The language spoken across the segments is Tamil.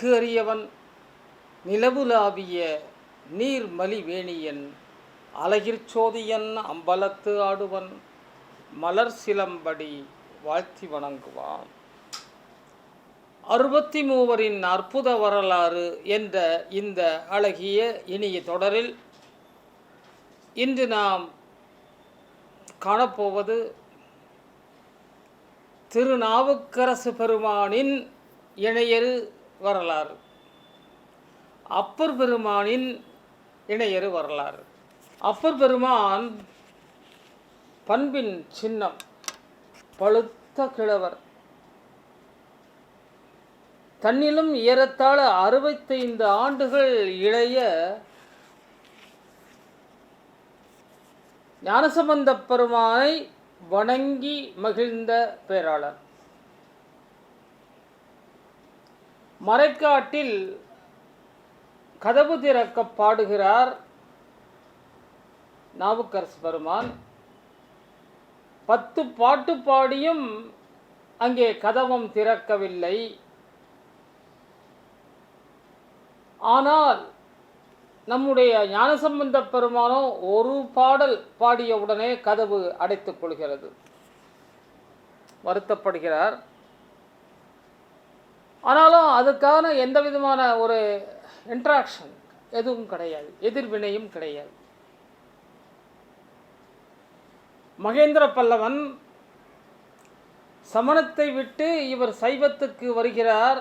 அழகு அறியவன் நிலவுலாவிய நீர்மலிவேணியன் அழகிற் அம்பலத்து ஆடுவன் மலர் சிலம்படி வாழ்த்தி வணங்குவான். அறுபத்தி மூவரின் அற்புத வரலாறு என்ற இந்த அழகிய இனிய தொடரில் இன்று நாம் காணப்போவது திருநாவுக்கரசு பெருமானின் இணையரு வரலாறு. அப்பர் பெருமானின் இணையரு வரலாறு. அப்பர் பெருமான் பண்பின் சின்னம் பழுத்த கிழவர். தன்னிலும் ஏறத்தாழ அறுபத்தைந்து ஆண்டுகள் இளைய ஞானசம்பந்த பெருமானை வணங்கி மகிழ்ந்த பேராளர். மறைக்காட்டில் கதவு திறக்க பாடுகிறார் நாவுக்கரசு பெருமான். பத்து பாட்டு பாடியும் அங்கே கதவம் திறக்கவில்லை. ஆனால் நம்முடைய ஞானசம்பந்த பெருமானோ ஒரு பாடல் பாடிய உடனே கதவு அடைத்துக் கொள்கிறது. வருத்தப்படுகிறார். ஆனாலும் அதுக்கான எந்த விதமான ஒரு இன்ட்ராக்ஷன் எதுவும் கிடையாது. எதிர்வினையும் கிடையாது. மகேந்திர பல்லவன் சமணத்தை விட்டு இவர் சைவத்துக்கு வருகிறார்.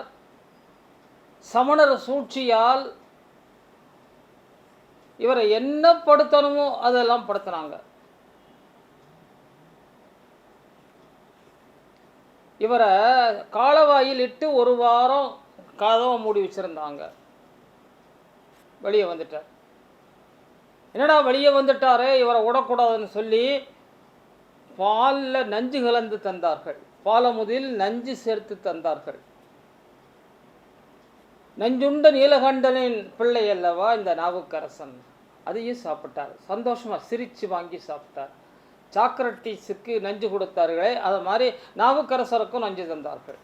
சமணர் சூழ்ச்சியால் இவரை என்ன படுத்தணுமோ அதெல்லாம் படுத்தினாங்க. இவரை காலவாயில் இட்டு ஒரு வாரம் கதவை மூடி வச்சுருந்தாங்க. வெளியே வந்துட்டார். என்னடா வெளியே வந்துட்டார்? இவரை விடக்கூடாதுன்னு சொல்லி பாலில் நஞ்சு கலந்து தந்தார்கள். பாலமுதில் நஞ்சு சேர்த்து தந்தார்கள். நஞ்சுண்ட நீலகண்டனின் பிள்ளை அல்லவா இந்த நாவுக்கரசன்? அதையும் சாப்பிட்டார். சந்தோஷமாக சிரித்து வாங்கி சாப்பிட்டார். சாக்ரட்டிஸுக்கு நஞ்சு கொடுத்தார்களே அது மாதிரி நாவுக்கரசருக்கும் நஞ்சு தந்தார்கள்.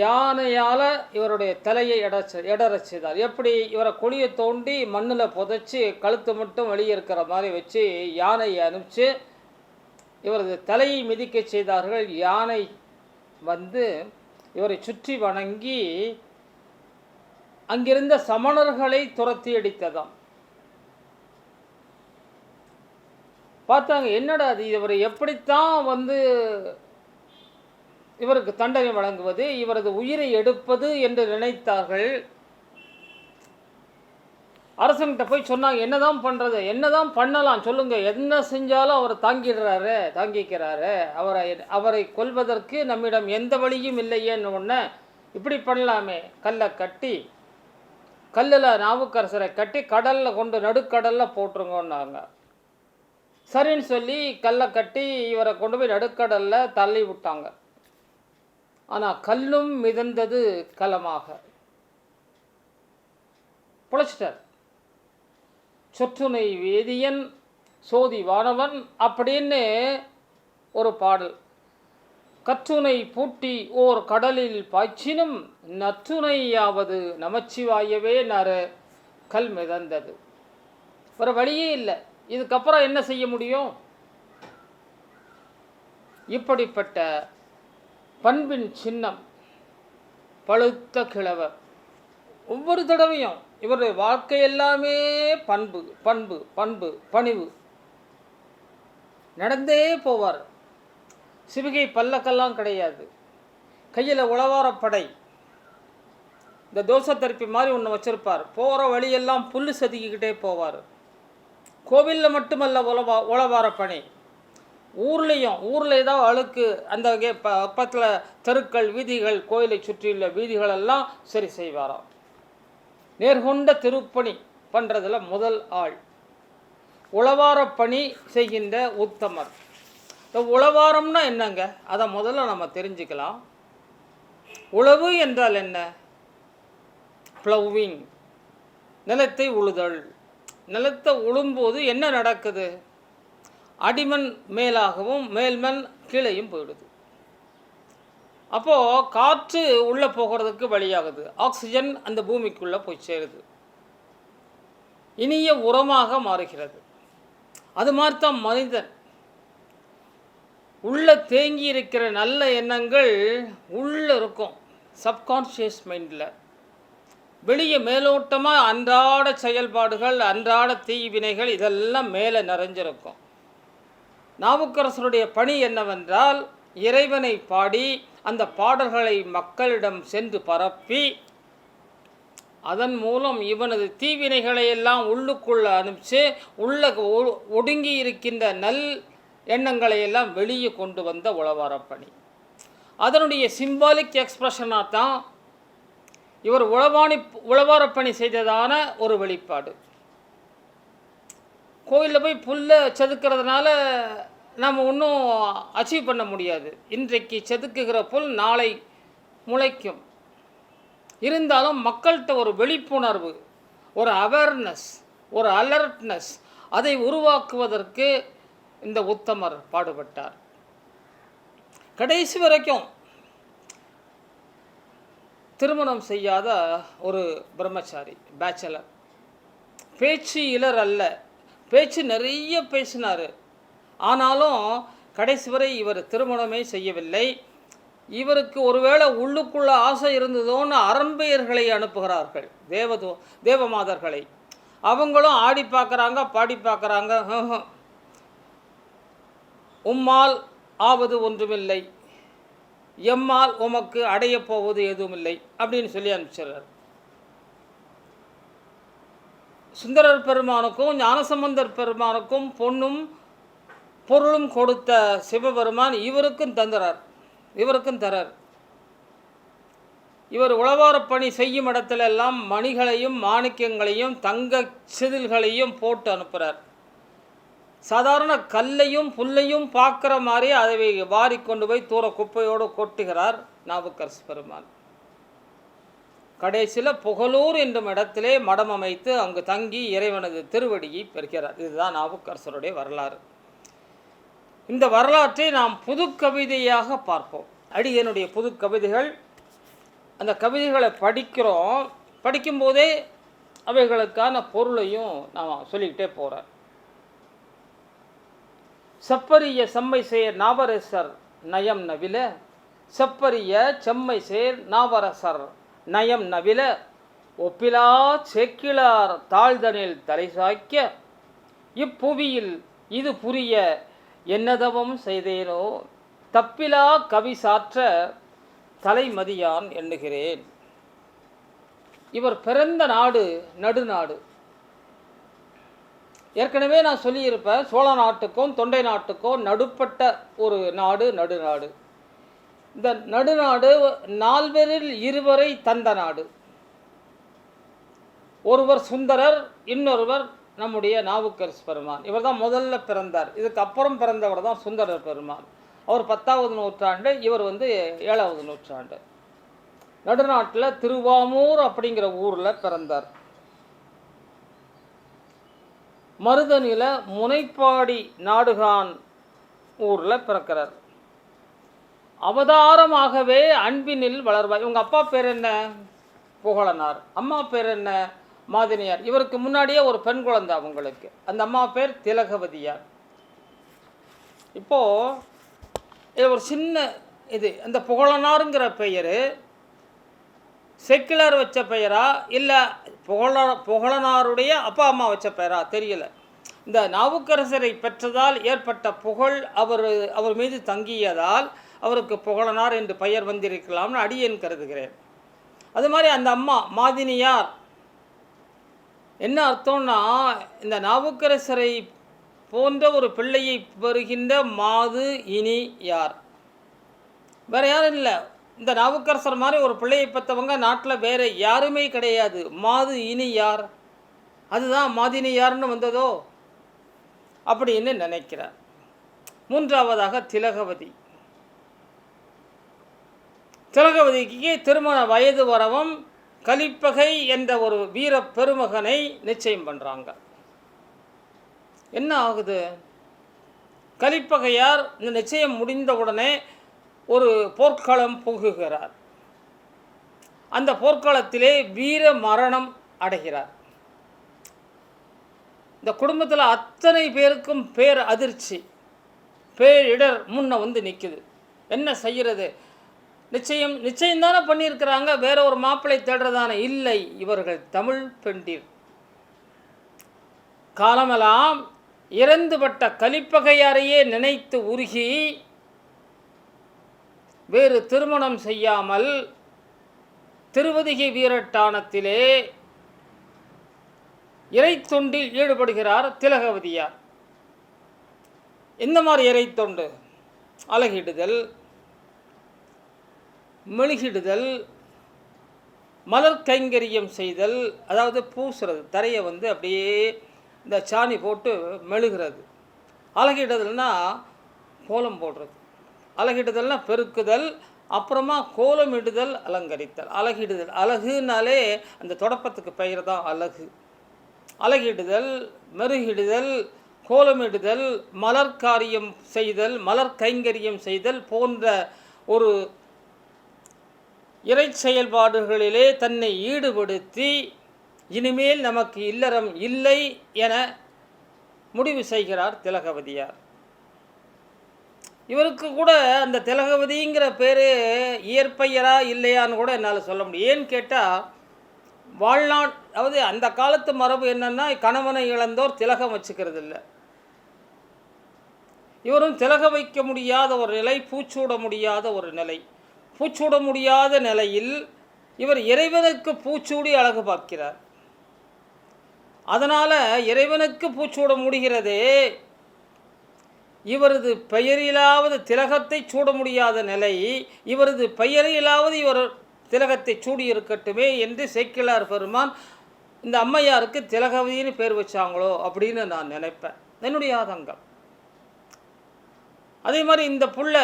யானையால் இவருடைய தலையை எடச்ச எடறச் செய்தார். எப்படி இவரை குழியை தோண்டி மண்ணில் புதைச்சி கழுத்து மட்டும் வெளியே இருக்கிற மாதிரி வச்சு யானையை அனுப்பிச்சு இவரது தலையை மிதிக்க செய்தார்கள். யானை வந்து இவரை சுற்றி வணங்கி அங்கிருந்த சமணர்களை துரத்தி அடித்ததாம். பார்த்தாங்க என்னடா அது? இவர் எப்படித்தான் வந்து இவருக்கு தண்டனை வழங்குவது இவரது உயிரை எடுப்பது என்று நினைத்தார்கள். அரசன்கிட்ட போய் சொன்னாங்க என்னதான் பண்ணுறது என்னதான் பண்ணலாம்? சொல்லுங்க என்ன செஞ்சாலும் அவர் தாங்கிடுறாரு தாங்கிக்கிறாரு. அவரை அவரை கொல்வதற்கு நம்மிடம் எந்த வழியும் இல்லையேன்னு ஒன்று இப்படி பண்ணலாமே. கல்லை கட்டி கல்லில் நாவுக்கரசரை கட்டி கடலில் கொண்டு நடுக்கடலில் போட்டுருங்கன்னாங்க. சரின்னு சொல்லி கல்லை கட்டி இவரை கொண்டு போய் நடுக்கடலில் தள்ளி விட்டாங்க. ஆனால் கல்லும் மிதந்தது கலமாக. பிழைச்சிட்டார். சொற்றுனை வேதியன் சோதி வானவன் அப்படின்னு ஒரு பாடல். கற்றுனை பூட்டி ஓர் கடலில் பாய்ச்சினும் நற்றுனையாவது நமச்சிவாயவே நர கல் மிதந்தது. ஒரு வழியே இல்லை. இதுக்கப்புறம் என்ன செய்ய முடியும்? இப்படிப்பட்ட பண்பின் சின்னம் பழுத்த கிழவர் ஒவ்வொரு தடவையும் இவருடைய வாழ்க்கை எல்லாமே பண்பு பண்பு பண்பு பணிவு. நடந்தே போவார். சிவிகை பல்லக்கெல்லாம் கிடையாது. கையில் உழவாரப்படை இந்த தோசை தரிப்பி மாதிரி ஒன்று வச்சுருப்பார். போகிற வழியெல்லாம் புல் செதுக்கிக்கிட்டே போவார். கோவிலில் மட்டுமல்ல உழவா உழவார பணி. ஊர்லேயும் ஊரில் ஏதாவது அழுக்கு அந்த வகை ப பக்கத்தில் தெருக்கள் வீதிகள் கோயிலை சுற்றியுள்ள வீதிகளெல்லாம் சரி செய்வாராம். நேர்கொண்ட திருப்பணி பண்ணுறதுல முதல் ஆள். உழவார பணி செய்கின்ற உத்தமர். இந்த உழவாரம்னா என்னங்க? அதை முதல்ல நம்ம தெரிஞ்சுக்கலாம். உழவு என்றால் என்ன? ப்ளவிங் நிலத்தை உழுதல். நிலத்தை உழும்போது என்ன நடக்குது? அடிமண் மேலாகவும் மேல்மண் கீழேயும் போயிடுது. அப்போது காற்று உள்ளே போகிறதுக்கு வழியாகுது. ஆக்சிஜன் அந்த பூமிக்குள்ளே போய் சேருது. இனிய உரமாக மாறுகிறது. அது மாதிரி தான் மனிதன். உள்ளே தேங்கி இருக்கிற நல்ல எண்ணங்கள் உள்ளே இருக்கும். சப்கான்ஷியஸ் மைண்டில் வெளியே மேலோட்டமாக அன்றாட செயல்பாடுகள் அன்றாட தீவினைகள் இதெல்லாம் மேலே நிறைஞ்சிருக்கும். நாவுக்கரசருடைய பணி என்னவென்றால் இறைவனை பாடி அந்த பாடல்களை மக்களிடம் சென்று பரப்பி அதன் மூலம் இவனது தீவினைகளை எல்லாம் உள்ளுக்குள்ள அனுப்பிச்சு உள்ள ஒ- ஒடுங்கி இருக்கின்ற நல் எண்ணங்களை எல்லாம் வெளியே கொண்டு வந்த உளவாரப்பணி. அதனுடைய சிம்பாலிக் எக்ஸ்பிரஷனாக தான் இவர் உளவாணி உளவாரப் பணி செய்ததான ஒரு வெளிப்பாடு. கோயிலில் போய் புல்லை செதுக்கிறதுனால நம்ம ஒன்றும் அச்சீவ் பண்ண முடியாது. இன்றைக்கு செதுக்குகிற புல் நாளை முளைக்கும். இருந்தாலும் மக்கள்கிட்ட ஒரு விழிப்புணர்வு ஒரு அவேர்னஸ் ஒரு அலர்ட்னஸ் அதை உருவாக்குவதற்கு இந்த உத்தமர் பாடுபட்டார். கடைசி வரைக்கும் திருமணம் செய்யாத ஒரு பிரம்மச்சாரி பேச்சலர் பேச்சு இலர் அல்ல. பேச்சு நிறைய பேசினார். ஆனாலும் கடைசி வரை இவர் திருமணமே செய்யவில்லை. இவருக்கு ஒருவேளை உள்ளுக்குள்ள ஆசை இருந்ததோன்னு அரம்பையர்களை அனுப்புகிறார்கள் தேவதோ தேவமாதர்களை. அவங்களும் ஆடி பார்க்குறாங்க பாடி பார்க்குறாங்க. உம்மால் ஆவது ஒன்றுமில்லை. எம்மால் உமக்கு அடையப் போவது எதுவும் இல்லை அப்படின்னு சொல்லி அனுப்பிச்சிடுறார். சுந்தரர் பெருமானுக்கும் ஞானசம்பந்தர் பெருமானுக்கும் பொண்ணும் பொருளும் கொடுத்த சிவபெருமான் இவருக்கும் தந்துறார். இவருக்கும் தரார். இவர் உழவாரப் பணி செய்யும் இடத்துல எல்லாம் மணிகளையும் மாணிக்கங்களையும் தங்க செதில்களையும் போட்டு அனுப்புகிறார் சாதாரண கல்லையும் புல்லையும் பார்க்குற மாதிரி அதை வாரி கொண்டு போய் தூர குப்பையோடு கொட்டுகிறார் நாவுக்கரசு பெருமான். கடைசியில் புகழூர் என்னும் இடத்திலே மடம் அமைத்து அங்கு தங்கி இறைவனது திருவடியை பெறுகிறார். இதுதான் நாவுக்கரசருடைய வரலாறு. இந்த வரலாற்றை நாம் புது கவிதையாக பார்ப்போம். அடியனுடைய புது கவிதைகள். அந்த கவிதைகளை படிக்கிறோம். படிக்கும்போதே அவைகளுக்கான பொருளையும் நாம் சொல்லிக்கிட்டே போகிறேன் செப்பரிய செம்மை சேர் நாவரசர் நயம் நவில செப்பரிய செம்மை சேர் நாவரசர் நயம் நவில ஒப்பிலா செக்கிலார் தாழ்தனில் தலை சாய்க்க இப்புவியில் இது புரிய என்னதவம் செய்தேனோ தப்பிலா கவி சாற்ற தலைமதியான் எண்ணுகிறேன். இவர் பிறந்த நாடு நடுநாடு. ஏற்கனவே நான் சொல்லியிருப்பேன் சோழ நாட்டுக்கும் தொண்டை நாட்டுக்கும் நடுப்பட்ட ஒரு நாடு நடுநாடு. இந்த நடுநாடு நால்வரில் இருவரை தந்த நாடு. ஒருவர் சுந்தரர் இன்னொருவர் நம்முடைய நாவுக்கரசு பெருமான். இவர் தான் முதல்ல பிறந்தார். இதுக்கு அப்புறம் பிறந்தவர் தான் சுந்தரர் பெருமான். அவர் பத்தாவது நூற்றாண்டு இவர் வந்து ஏழாவது நூற்றாண்டு. நடுநாட்டில் திருவாமூர் அப்படிங்கிற ஊரில் பிறந்தார். மருதனில முனைப்பாடி நாடுகான் ஊரில் பிறக்கிறார். அவதாரமாகவே அன்பினில் வளர்வார். இவங்க அப்பா பேர் என்ன? புகழனார். அம்மா பேர் என்ன? மாதினியார். இவருக்கு முன்னாடியே ஒரு பெண் குழந்தை அவங்களுக்கு. அந்த அம்மா பேர் திலகவதியார். இப்போது ஒரு சின்ன இது. அந்த புகழனாருங்கிற பெயர் செக்குலர் வச்ச பெயரா? இல்லை புகழ புகழனாருடைய அப்பா அம்மா வச்ச பெயரா? தெரியல. இந்த நாவுக்கரசரை பெற்றதால் ஏற்பட்ட புகழ் அவர் அவர் மீது தங்கியதால் அவருக்கு புகழனார் என்று பெயர் வந்திருக்கலாம்னு அடியேன் கருதுகிறேன். அது மாதிரி அந்த அம்மா மாதினியார் என்ன அர்த்தம்னா இந்த நாவுக்கரசரை போன்ற ஒரு பிள்ளையை பெறுகின்ற மாது இனி யார்? வேறு யாரும் இல்லை. இந்த நாவுக்கரசர் மாதிரி ஒரு பிள்ளையை பெற்றவங்க நாட்டில் வேற யாருமே கிடையாது. மாது இனி யார்? அதுதான் மாதினி யாருன்னு வந்ததோ? அப்படின்னு நினைக்கிறார். மூன்றாவதாக திலகவதி. திலகவதிக்கு திருமண வயது வரவும் கலிப்பகை என்ற ஒரு வீர பெருமகனை நிச்சயம் பண்ணுறாங்க என்ன ஆகுது? கலிப்பகையார் இந்த நிச்சயம் முடிந்த உடனே ஒரு போர்க்களம் புகுகிறார். அந்த போர்க்களத்திலே வீர மரணம் அடைகிறார். இந்த குடும்பத்தில் அத்தனை பேருக்கும் பேர் அதிர்ச்சி. பேரிடர் முன்ன வந்து நிற்குது என்ன செய்கிறது நிச்சயம் நிச்சயம்தானே பண்ணியிருக்கிறாங்க. வேற ஒரு மாப்பிள்ளை தேடுறதான இல்லை. இவர்கள் தமிழ் பெண்டீர். காலமெல்லாம் இறந்துபட்ட கலிப்பகையாரையே நினைத்து உருகி வேறு திருமணம் செய்யாமல் திருவதிகை வீரட்டானத்திலே இறைத்தொண்டில் ஈடுபடுகிறார் திலகவதியார். இந்த மாதிரி இறைத்தொண்டு? அழகிடுதல் மெழுகிடுதல் மலர் கைங்கரியம் செய்தல் அதாவது பூசுறது தரையை வந்து அப்படியே இந்த சாணி போட்டு மெழுகிறது. அழகிடுதல்னா கோலம் போடுறது. அழகிடுதல்னால் பெருக்குதல் அப்புறமா கோலமிடுதல் அலங்கரித்தல். அழகிடுதல். அழகுனாலே அந்த தொடப்பத்துக்கு பெயர் தான் அழகு. அழகிடுதல் மெருகிடுதல் கோலமிடுதல் மலர் காரியம் செய்தல் மலர் கைங்கரியம் செய்தல் போன்ற ஒரு இறை செயல்பாடுகளிலே தன்னை ஈடுபடுத்தி இனிமேல் நமக்கு இல்லறம் இல்லை என முடிவு செய்கிறார் திலகவதியார். இவருக்கு கூட அந்த திலகவதிங்கிற பேர் இயற்பெயரா இல்லையான்னு கூட என்னால் சொல்ல முடியும். ஏன்னு கேட்டால் வாழ்நாள் அதாவது அந்த காலத்து மரபு என்னென்னா கணவனை இழந்தோர் திலகம் வச்சுக்கிறது இல்லை இவரும் திலக வைக்க முடியாத ஒரு நிலை பூச்சூட முடியாத ஒரு நிலை. பூச்சூட முடியாத நிலையில் இவர் இறைவனுக்கு பூச்சூடி அழகு பார்க்கிறார். அதனால் இறைவனுக்கு பூச்சூட முடிகிறதே இவரது பெயரிலாவது திலகத்தை சூட முடியாத நிலை இவரது பெயரிலாவது இவர் திலகத்தை சூடி இருக்கட்டுமே என்று சேக்கிலார் பெருமான் இந்த அம்மையாருக்கு திலகவதின்னு பேர் வச்சாங்களோ அப்படின்னு நான் நினைப்பேன். என்னுடைய ஆதங்கம். அதே மாதிரி இந்த புள்ள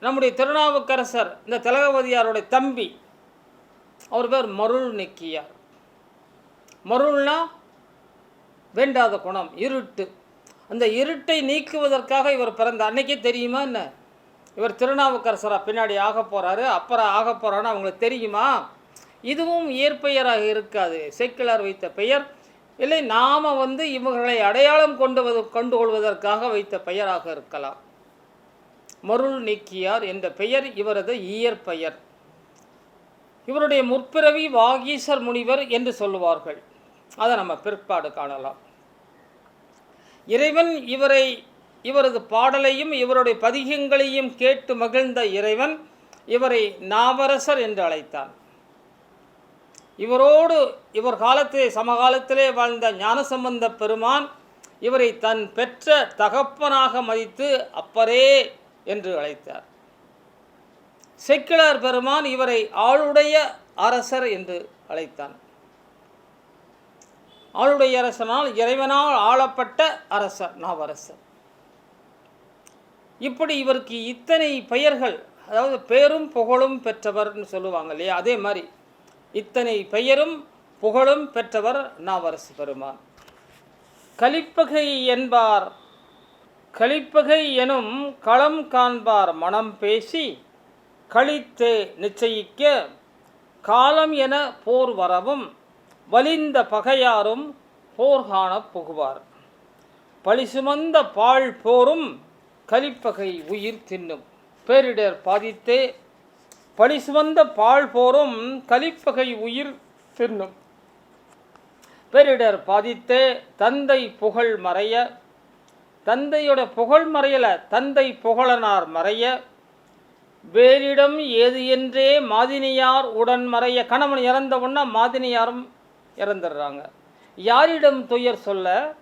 நம்முடைய திருநாவுக்கரசர் இந்த திலகவதியாருடைய தம்பி அவர் பேர் மருள் நெக்கியார். மருள்னா வேண்டாத குணம் இருட்டு. அந்த இருட்டை நீக்குவதற்காக இவர் பிறந்த அன்னைக்கே தெரியுமா என்ன? இவர் திருநாவுக்கரசராக பின்னாடி ஆக போகிறாரு அப்புறம் ஆக போகிறான்னு அவங்களுக்கு தெரியுமா? இதுவும் இயற்பெயராக இருக்காது சேக்கிழார் வைத்த பெயர். இல்லை நாம் வந்து இவர்களை அடையாளம் கொண்டு கொண்டு கொள்வதற்காக வைத்த பெயராக இருக்கலாம். மருள் நீக்கியார் என்ற பெயர் இவரது இயற்பெயர். இவருடைய முற்பிறவி வாகீசர் முனிவர் என்று சொல்லுவார்கள். அதை நம்ம பிற்பாடு காணலாம். இறைவன் இவரை இவரது பாடலையும் இவருடைய பதிகங்களையும் கேட்டு மகிழ்ந்த இறைவன் இவரை நாவரசர் என்று அழைத்தான். இவரோடு இவர் காலத்திலே சமகாலத்திலே வாழ்ந்த ஞானசம்பந்த பெருமான் இவரை தன் பெற்ற தகப்பனாக மதித்து அப்பரே என்று அழைத்தார். செக்கிழார் பெருமான் இவரை ஆளுடைய அரசர் என்று அழைத்தான். ஆளுடைய அரசனால் இறைவனால் ஆளப்பட்ட அரசர் நாவரசர். இப்படி இவருக்கு இத்தனை பெயர்கள் அதாவது பேரும் புகழும் பெற்றவர்னு சொல்லுவாங்க இல்லையா? அதே மாதிரி இத்தனை பெயரும் புகழும் பெற்றவர் நாவரசு பெருமான். கலிப்பகை என்பார் கலிப்பகை எனும் களம் காண்பார் மனம் பேசி கழித்து நிச்சயிக்க காலம் என போர் வரவும் வலிந்த பகையாரும் போர் காணப் புகுவார். பழி சுமந்த பால் போரும் கலிப்பகை உயிர் தின்னும். பேரிடர் பாதித்தே பழி சுமந்த பால் போரும் கலிப்பகை உயிர் தின்னும். பேரிடர் பாதித்தே தந்தை புகழ் மறைய. தந்தையோட புகழ் மறையல தந்தை புகழனார் மறைய. வேறிடம் ஏது என்றே மாதினியார் உடன் மறைய. கணவன் இறந்த உடனே மாதினியாரும் இறந்துடுறாங்க. யாரிடம் துயர் சொல்ல?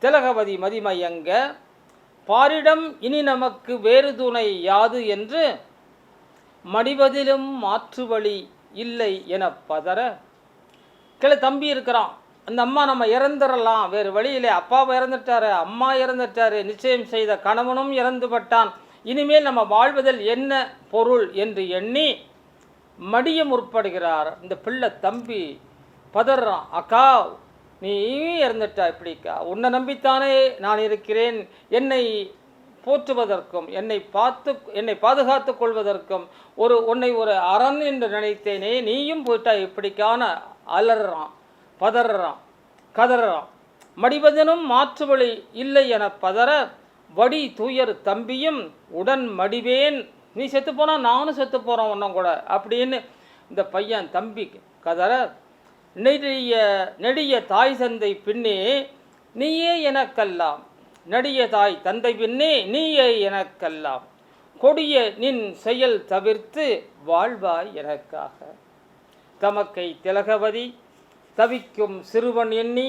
திலகவதி மதிமயங்க பாரிடம் இனி நமக்கு வேறு துணை யாது என்று? மடிவதிலும் மாற்று வழி இல்லை என பதற. கிளை தம்பி இருக்கிறான். அந்த அம்மா நம்ம இறந்துடலாம். வேறு வழியிலே அப்பாவை இறந்துட்டாரு. அம்மா இறந்துட்டாரு. நிச்சயம் செய்த கணவனும் இறந்துபட்டான் இனிமேல் நம்ம வாழ்வதில் என்ன பொருள் என்று எண்ணி மடிய முற்படுகிறார். இந்த பிள்ளை தம்பி பதறான் அக்கா நீ இறந்துட்டா இப்படிக்கா உன்னை நம்பித்தானே நான் இருக்கிறேன். என்னை போற்றுவதற்கும் என்னை பார்த்து என்னை பாதுகாத்து கொள்வதற்கும் ஒரு உன்னை ஒரு அரண் என்று நினைத்தேனே நீயும் போயிட்டா இப்படிக்கான அலறான். பதறான் கதறான். மடிவதனும் மாற்று வழி இல்லை என பதற வடி தூயர் தம்பியும் உடன் மடிவேன். நீ செத்து போனால் நானும் செத்து போகிறோம் ஒன்றும் கூட அப்படின்னு இந்த பையன் தம்பி கதற நெடிய நெடிய தாய் தந்தை பின்னே நீயே எனக்கல்லாம். நெடிய தாய் தந்தை பின்னே நீயே எனக்கல்லாம். கொடிய நின் செயல் தவிர்த்து வாழ்வாய் எனக்காக. தமக்கை திலகவதி தவிக்கும் சிறுவன் எண்ணி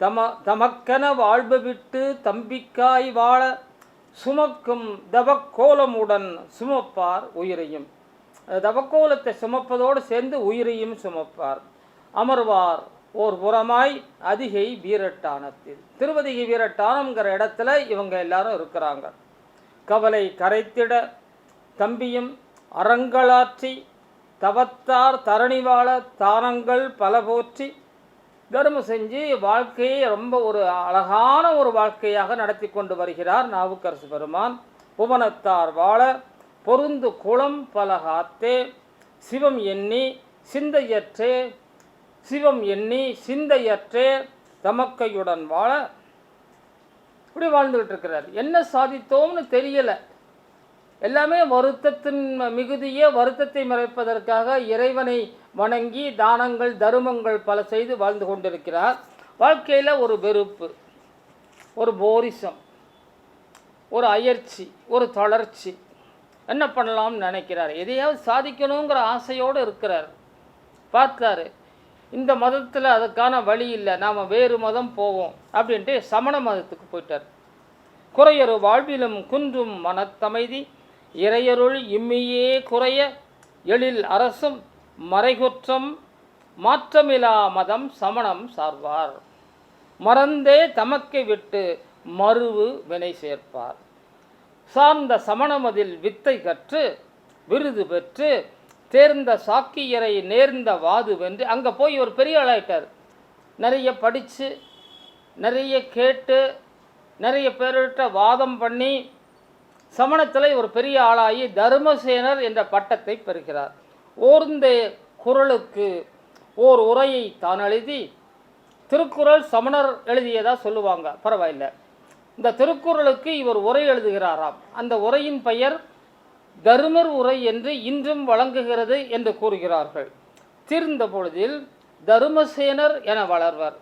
தம தமக்கென வாழ்வு விட்டு தம்பிக்காய் வாழ சுமக்கும் தவக்கோலமுடன் சுமப்பார் உயிரையும். தவக்கோலத்தை சுமப்பதோடு சேர்ந்து உயிரையும் சுமப்பார். அமர்வார். ஓர் புறமாய் அதிகை வீரட்டானத்தில். திருவதிகை வீரட்டானம்ங்கிற இடத்துல இவங்க எல்லாரும் இருக்கிறாங்க. கவலை கரைத்திட தம்பியும் அறங்களாற்றி தவத்தார் தரணிவாழ தானங்கள் பல போற்றி தர்மம் செஞ்சு வாழ்க்கையை ரொம்ப ஒரு அழகான ஒரு வாழ்க்கையாக நடத்தி கொண்டு வருகிறார் நாவுக்கரசு பெருமான். புவனத்தார் வாழ பொருந்து குளம் பலகாத்தே சிவம் எண்ணி சிந்தையற்றே சிவம் எண்ணி சிந்தையற்றே தமக்கையுடன் வாழ இப்படி வாழ்ந்துகிட்டு இருக்கிறார் என்ன சாதித்தோம்னு தெரியலை. எல்லாமே வருத்தத்தின் மிகுதியே வருத்தத்தை மறைப்பதற்காக இறைவனை வணங்கி தானங்கள் தருமங்கள் பல செய்து வாழ்ந்து கொண்டிருக்கிறார். வாழ்க்கையில் ஒரு வெறுப்பு ஒரு போரிசம் ஒரு அயற்சி ஒரு தளர்ச்சி. என்ன பண்ணலாம்னு நினைக்கிறார். எதையாவது சாதிக்கணுங்கிற ஆசையோடு இருக்கிறார். பார்த்தாரு. இந்த மதத்தில் அதுக்கான வழி இல்லை நாம் வேறு மதம் போவோம் அப்படின்ட்டு சமண மதத்துக்கு போயிட்டார். குறையரு வாழ்விலும் குன்றும் மனத்தமைதி இறையருள் இம்மியே குறைய எழில் அரசும் மறைகுற்றம் மாற்றமிலா மதம் சமணம் சார்வார். மறந்தே தமக்கை விட்டு மறுவு வினை சேர்ப்பார். சார்ந்த சமணமதில் வித்தை கற்று விருது பெற்று தேர்ந்த சாக்கியரை நேர்ந்த வாது வென்று அங்கே போய் ஒரு பெரிய ஆளாயிட்டார் நிறைய படித்து நிறைய கேட்டு நிறைய பேர்கிட்ட வாதம் பண்ணி சமணத்தில் ஒரு பெரிய ஆளாகி தர்மசேனர் என்ற பட்டத்தை பெறுகிறார். ஓர்ந்த குரலுக்கு ஓர் உரையை தான் எழுதி திருக்குறள் சமணர் எழுதியதாக சொல்லுவாங்க. பரவாயில்லை. இந்த திருக்குறளுக்கு இவர் உரை எழுதுகிறாராம். அந்த உரையின் பெயர் தருமர் உரை என்று இன்றும் வழங்குகிறது என்று கூறுகிறார்கள். தீர்ந்த பொழுதில் தருமசேனர் என வளர்வர்.